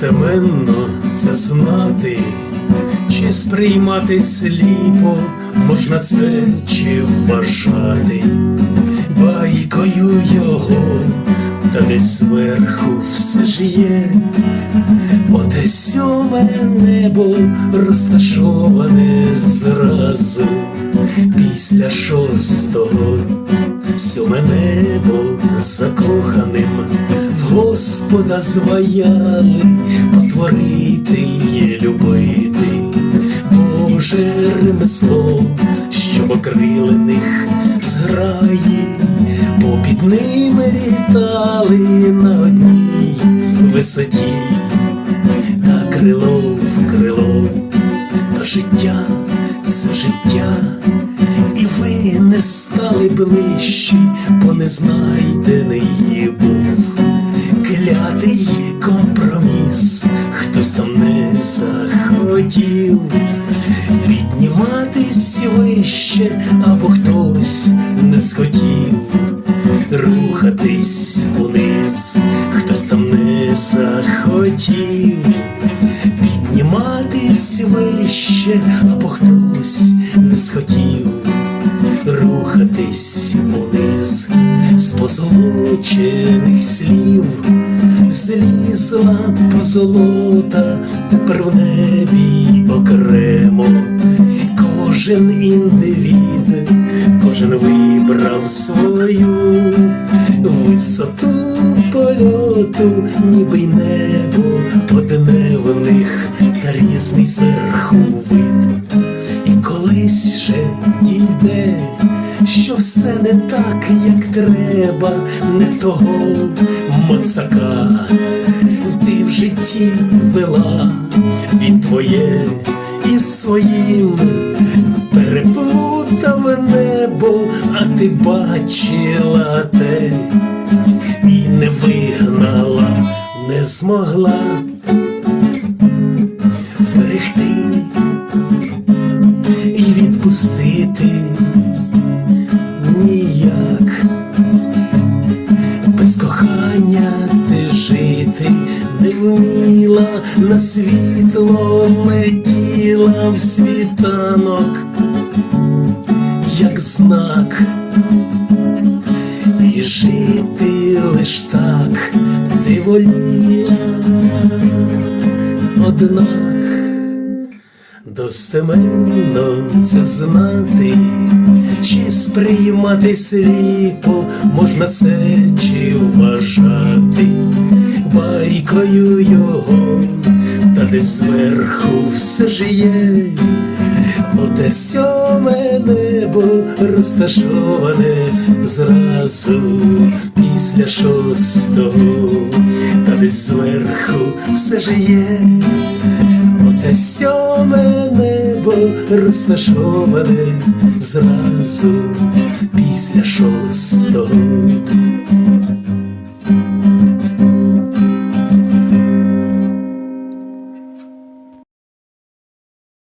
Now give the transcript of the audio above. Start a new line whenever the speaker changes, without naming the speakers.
достеменно це знати, чи сприймати сліпо можна це чи вважати, байкою його, та десь зверху все ж є, оте сьоме небо розташоване зразу після шостого. Сьоме небо закоханим Господа зваяли потворити і любити, Боже ремесло, щоб окрилених зграї, попід ними літали на одній висоті, та крило в крило, та життя це життя. І ви не стали ближчі, бо не знайдений підніматись вище, або хтось не схотів. Рухатись униз, хтось там не захотів. Підніматись вище, або хтось не схотів. Рухатись униз з позолочених слів, злізла позолота, тепер в небі окремо, кожен індивід, кожен вибрав свою висоту польоту, ніби й небо одне в них, та різний зверху вид. І колись ще дійде, що все не так, як треба, не того моцака ти в житті вела, він твоє із своїм переплутав небо, а ти бачила те. І не вигнала, не змогла не на світло летіла в світанок, як знак, і жити лиш так ти воліла, однак достеменно це знати, чи сприймати сліпо можна це чи вважати байкою його, та десь зверху все ж є, оте сьоме небо розташоване зразу після шостого, та десь зверху все ж є. Оте сьоме небо розташоване зразу після шостого.